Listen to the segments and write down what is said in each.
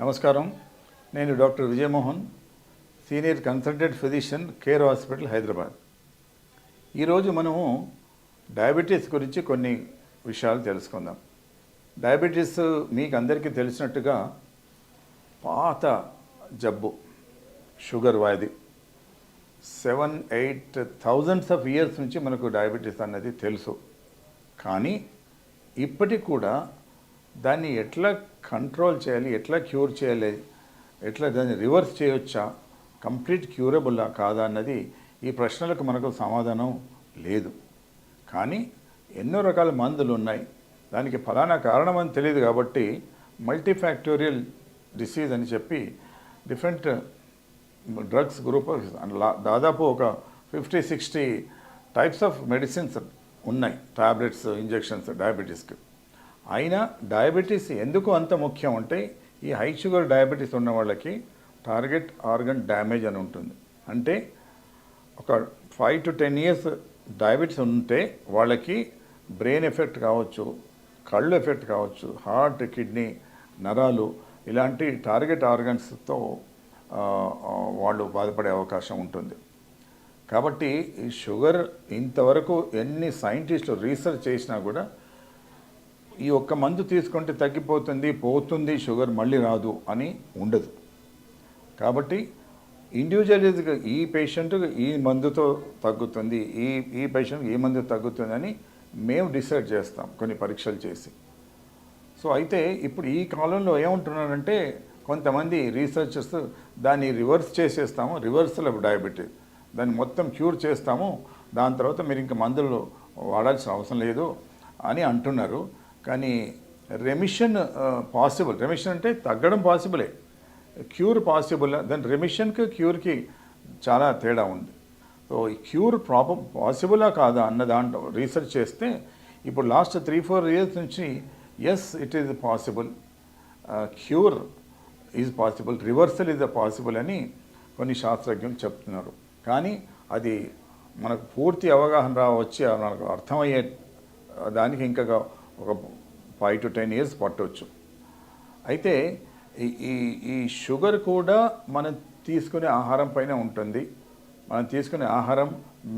నమస్కారం. నేను doctor Vijayamohan senior consultant physician Care Hospital Hyderabad. ఈరోజు మనము డయాబెటీస్ గురించి కొన్ని విషయాలు తెలుసుకుందాం. డయాబెటీస్ మీకు అందరికీ తెలిసినట్టుగా పాత జబ్బు షుగర్ వ్యాధి. Seven eight thousands of years నుంచి మనకు డయాబెటీస్ అన్నది తెలుసు. కానీ ఇప్పటికి కూడా దాన్ని ఎట్లా కంట్రోల్ చేయాలి ఎట్లా క్యూర్ చేయాలి ఎట్లా దాన్ని రివర్స్ చేయొచ్చా? కంప్లీట్ క్యూరబుల్లా కాదా అన్నది ఈ ప్రశ్నలకు మనకు సమాధానం లేదు. కానీ ఎన్నో రకాల మందులు ఉన్నాయి. దానికి ఫలానా కారణం అని తెలియదు కాబట్టి మల్టీఫ్యాక్టోరియల్ డిసీజ్ అని చెప్పి డిఫరెంట్ డ్రగ్స్ గ్రూప్ దాదాపు ఒక fifty sixty types of medicines ఉన్నాయి. టాబ్లెట్స్ ఇంజెక్షన్స్ డయాబెటీస్కి అయినా డయాబెటీస్ ఎందుకు అంత ముఖ్యం అంటే ఈ హై షుగర్ డయాబెటీస్ ఉన్న వాళ్ళకి టార్గెట్ ఆర్గన్ డ్యామేజ్ అని ఉంటుంది. అంటే ఒక five to ten years diabetes ఉంటే వాళ్ళకి బ్రెయిన్ ఎఫెక్ట్ కావచ్చు కళ్ళు ఎఫెక్ట్ కావచ్చు హార్ట్ కిడ్నీ నరాలు ఇలాంటి టార్గెట్ ఆర్గన్స్తో వాళ్ళు బాధపడే అవకాశం ఉంటుంది. కాబట్టి ఈ షుగర్ ఇంతవరకు ఎన్ని సైంటిస్టులు రీసెర్చ్ చేసినా కూడా ఈ ఒక్క మందు తీసుకుంటే తగ్గిపోతుంది పోతుంది షుగర్ మళ్ళీ రాదు అని ఉండదు. కాబట్టి ఇండివిజువల్గా ఈ పేషెంట్ ఈ మందుతో తగ్గుతుంది ఈ ఈ పేషెంట్ ఈ మందు తగ్గుతుంది అని మేము డిసైడ్ చేస్తాం కొన్ని పరీక్షలు చేసి. సో అయితే ఇప్పుడు ఈ కాలంలో ఏమంటున్నారంటే కొంతమంది రీసెర్చర్స్ దాన్ని రివర్స్ చేసేస్తాము రివర్సల్ ఆఫ్ డయాబెటీస్ దాన్ని మొత్తం క్యూర్ చేస్తాము దాని తర్వాత మీరు ఇంకా మందులు వాడాల్సిన అవసరం లేదు అని అంటున్నారు. కానీ రెమిషన్ పాసిబుల్ రెమిషన్ అంటే తగ్గడం పాసిబులే క్యూర్ పాసిబుల్ దాని రెమిషన్కి క్యూర్కి చాలా తేడా ఉంది. సో ఈ క్యూర్ ప్రాపర్ పాసిబులా కాదా అన్న దాంట్లో రీసెర్చ్ చేస్తే ఇప్పుడు లాస్ట్ త్రీ ఫోర్ ఇయర్స్ నుంచి yes it is possible cure is possible reversal is possible అని కొన్ని శాస్త్రజ్ఞులు చెప్తున్నారు. కానీ అది మనకు పూర్తి అవగాహన రా వచ్చి మనకు అర్థమయ్యే దానికి ఇంకా ఒక ఫైవ్ టు టెన్ ఇయర్స్ పట్టవచ్చు అయితే ఈ ఈ ఈ షుగర్ కూడా మనం తీసుకునే ఆహారం పైన ఉంటుంది. మనం తీసుకునే ఆహారం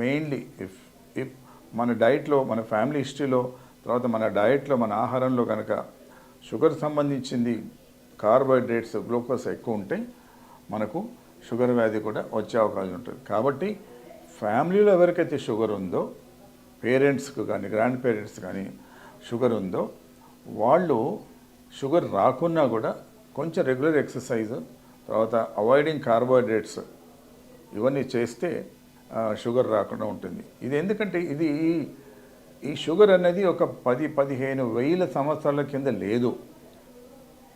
మెయిన్లీ ఇఫ్ ఇఫ్ మన డైట్లో మన ఫ్యామిలీ హిస్టరీలో తర్వాత మన డయట్లో మన ఆహారంలో కనుక షుగర్ సంబంధించింది కార్బోహైడ్రేట్స్ గ్లూకోజ్ ఎక్కువ ఉంటే మనకు షుగర్ వ్యాధి కూడా వచ్చే అవకాశం ఉంటుంది. కాబట్టి ఫ్యామిలీలో ఎవరికైతే షుగర్ ఉందో పేరెంట్స్కి కానీ గ్రాండ్ పేరెంట్స్ కానీ షుగర్ ఉందో వాళ్ళు షుగర్ రాకున్నా కూడా కొంచెం రెగ్యులర్ ఎక్సర్సైజ్ తర్వాత అవాయిడింగ్ కార్బోహైడ్రేట్స్ ఇవన్నీ చేస్తే షుగర్ రాకుండా ఉంటుంది. ఇది ఎందుకంటే ఇది ఈ- ఈ షుగర్ అనేది ఒక పది పదిహేను వేల సంవత్సరాల కింద లేదు.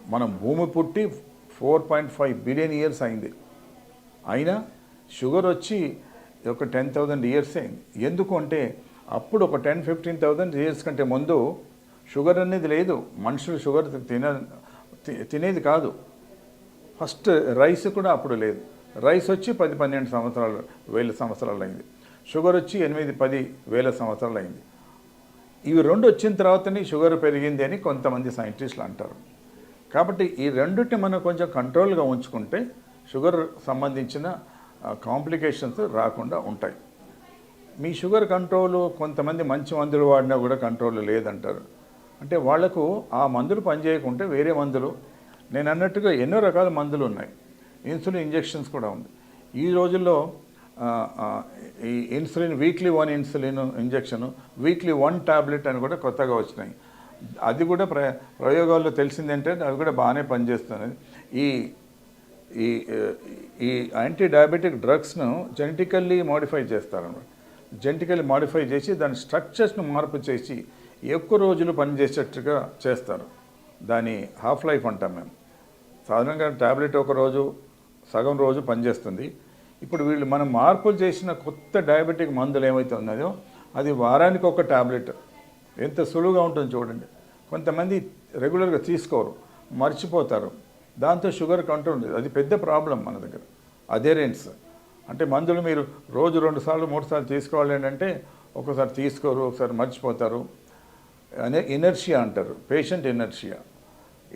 మనం భూమి పుట్టి four point five billion years అయింది. అయినా షుగర్ వచ్చి ఒక టెన్ థౌజండ్ ఇయర్స్ అయింది. ఎందుకు అంటే అప్పుడు ఒక టెన్ ఫిఫ్టీన్ థౌజండ్ ఇయర్స్ కంటే ముందు షుగర్ అనేది లేదు. మనుషులు షుగర్ తిన తి- తినేది కాదు. ఫస్ట్ రైస్ కూడా అప్పుడు లేదు. రైస్ వచ్చి పది పన్నెండు సంవత్సరాలు వేల సంవత్సరాలు అయింది. షుగర్ వచ్చి ఎనిమిది పది వేల సంవత్సరాలు అయింది. ఇవి రెండు వచ్చిన తర్వాతనే షుగర్ పెరిగింది అని కొంతమంది సైంటిస్టులు అంటారు. కాబట్టి ఈ రెండింటిని మనం కొంచెం కంట్రోల్గా ఉంచుకుంటే షుగర్ సంబంధించిన కాంప్లికేషన్స్ రాకుండా ఉంటాయి. మీ షుగర్ కంట్రోల్ కొంతమంది మంచి మందులు వాడినా కూడా కంట్రోల్ లేదంటారు. అంటే వాళ్ళకు ఆ మందులు పనిచేయకుంటే వేరే మందులు. నేను అన్నట్టుగా ఎన్నో రకాల మందులు ఉన్నాయి. ఇన్సులిన్ ఇంజెక్షన్స్ కూడా ఉంది. ఈ రోజుల్లో ఈ insulin weekly one insulin injection weekly one tablet అని కూడా కొత్తగా వచ్చినాయి. అది కూడా ప్ర ప్రయోగాల్లో తెలిసిందంటే అవి కూడా బాగానే పనిచేస్తున్నాయి ఈ ఈ ఈ యాంటీ డయాబెటిక్ డ్రగ్స్ను జెనెటికల్లీ మోడిఫై చేస్తారన్నమాట. జెనెటికల్లీ మోడిఫై చేసి దాని స్ట్రక్చర్స్ను మార్పు చేసి ఎక్కువ రోజులు పనిచేసేట్టుగా చేస్తారు. దాని హాఫ్ లైఫ్ అంటాం మేము. సాధారణంగా ట్యాబ్లెట్ ఒక రోజు సగం రోజు పనిచేస్తుంది ఇప్పుడు వీళ్ళు మనం మార్పులు చేసిన కొత్త డయాబెటిక్ మందులు ఏమైతే ఉన్నాయో అది వారానికి ఒక ట్యాబ్లెట్ ఎంత సులువుగా ఉంటుంది చూడండి. కొంతమంది రెగ్యులర్గా తీసుకోరు మర్చిపోతారు. దాంతో షుగర్ కంట్రోల్ లేదు అది పెద్ద ప్రాబ్లం మన దగ్గర. అదేరెన్స్ అంటే మందులు మీరు రోజు రెండు సార్లు మూడు సార్లు తీసుకోవాలి అంటే ఒకసారి తీసుకోరు ఒకసారి మర్చిపోతారు. అనే ఎనర్షియా అంటారు పేషెంట్ ఎనర్షియా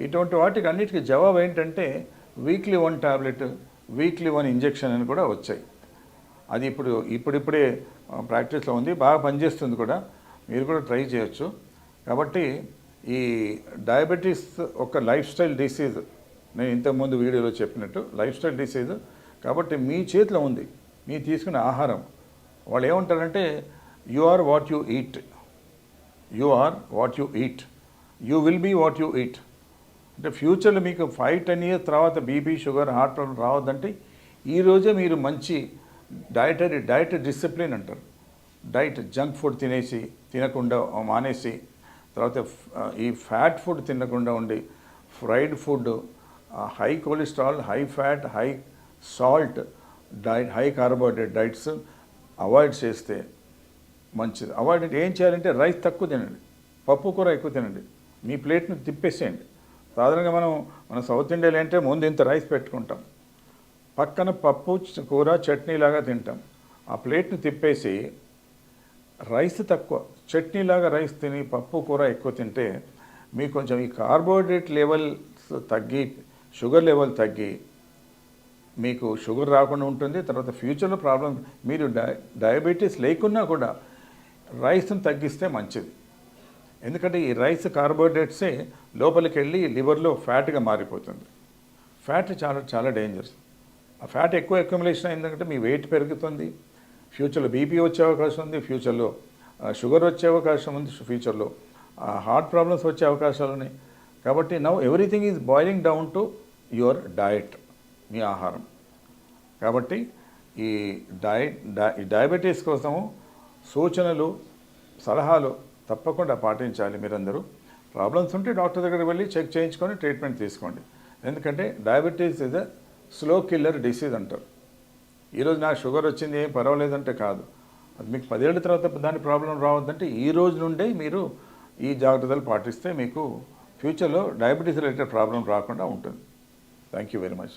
ఇటువంటి వాటికి అన్నిటికీ జవాబు ఏంటంటే weekly one tablet weekly one injection అని కూడా వచ్చాయి. అది ఇప్పుడు ఇప్పుడిప్పుడే ప్రాక్టీస్లో ఉంది బాగా పనిచేస్తుంది కూడా. మీరు కూడా ట్రై చేయొచ్చు. కాబట్టి ఈ డయాబెటీస్ ఒక లైఫ్ స్టైల్ డిసీజ్. నేను ఇంతకుముందు వీడియోలో చెప్పినట్టు లైఫ్ స్టైల్ డిసీజ్. కాబట్టి మీ చేతిలో ఉంది మీ తీసుకునే ఆహారం. వాళ్ళు ఏమంటారంటే you are what you eat. You are what you eat you will be what you eat అంటే ఫ్యూచర్లో మీకు ఫైవ్ టెన్ ఇయర్స్ తర్వాత బీపీ షుగర్ హార్ట్ ప్రాబ్లం రావద్దంటే ఈరోజే మీరు మంచి డయటరీ డైట్ డిసిప్లిన్ అంటారు. డైట్ జంక్ ఫుడ్ తినేసి తినకుండా మానేసి తర్వాత ఈ ఫ్యాట్ ఫుడ్ తినకుండా ఉండి fried food high cholesterol high fat high salt diet high carbohydrate diets avoid చేస్తే మంచిది. అవాయిడ్ అంటే ఏం చేయాలంటే రైస్ తక్కువ తినండి. పప్పు కూర ఎక్కువ తినండి. మీ ప్లేట్ని తిప్పేసేయండి. సాధారణంగా మనం మన సౌత్ ఇండియాలో అంటే ముందు ఇంత రైస్ పెట్టుకుంటాం. పక్కన పప్పు కూర చట్నీ లాగా తింటాం. ఆ ప్లేట్ని తిప్పేసి రైస్ తక్కువ చట్నీలాగా రైస్ తిని పప్పు కూర ఎక్కువ తింటే మీకు కొంచెం ఈ కార్బోహైడ్రేట్ లెవెల్స్ తగ్గి షుగర్ లెవెల్ తగ్గి మీకు షుగర్ రాకుండా ఉంటుంది. తర్వాత ఫ్యూచర్లో ప్రాబ్లం మీరు డయాబెటీస్ లేకున్నా కూడా రైస్ను తగ్గిస్తే మంచిది. ఎందుకంటే ఈ రైస్ కార్బోహైడ్రేట్సే లోపలికి వెళ్ళి లివర్లో ఫ్యాట్గా మారిపోతుంది. ఫ్యాట్ చాలా చాలా డేంజరస్. ఆ ఫ్యాట్ ఎక్కువ అక్యుమిలేషన్ అయిందంటే మీ వెయిట్ పెరుగుతుంది ఫ్యూచర్లో బీపీ వచ్చే అవకాశం ఉంది ఫ్యూచర్లో షుగర్ వచ్చే అవకాశం ఉంది ఫ్యూచర్లో ఆ, హార్ట్ ప్రాబ్లమ్స్ వచ్చే అవకాశాలు ఉన్నాయి. కాబట్టి now everything is boiling down to your diet మీ ఆహారం. కాబట్టి ఈ డయట్ ఈ డయాబెటీస్ కోసము సూచనలు సలహాలు తప్పకుండా పాటించాలి మీరందరూ. ప్రాబ్లమ్స్ ఉంటే డాక్టర్ దగ్గరికి వెళ్ళి చెక్ చేయించుకొని ట్రీట్మెంట్ తీసుకోండి. ఎందుకంటే diabetes is a slow killer disease అంటారు. ఈరోజు నాకు షుగర్ వచ్చింది ఏం పర్వాలేదంటే కాదు. అది మీకు పదేళ్ళ తర్వాత దాని ప్రాబ్లం రావద్దంటే ఈ రోజు నుండే మీరు ఈ జాగ్రత్తలు పాటిస్తే మీకు ఫ్యూచర్లో డయాబెటీస్ రిలేటెడ్ ప్రాబ్లం రాకుండా ఉంటుంది. Thank you very much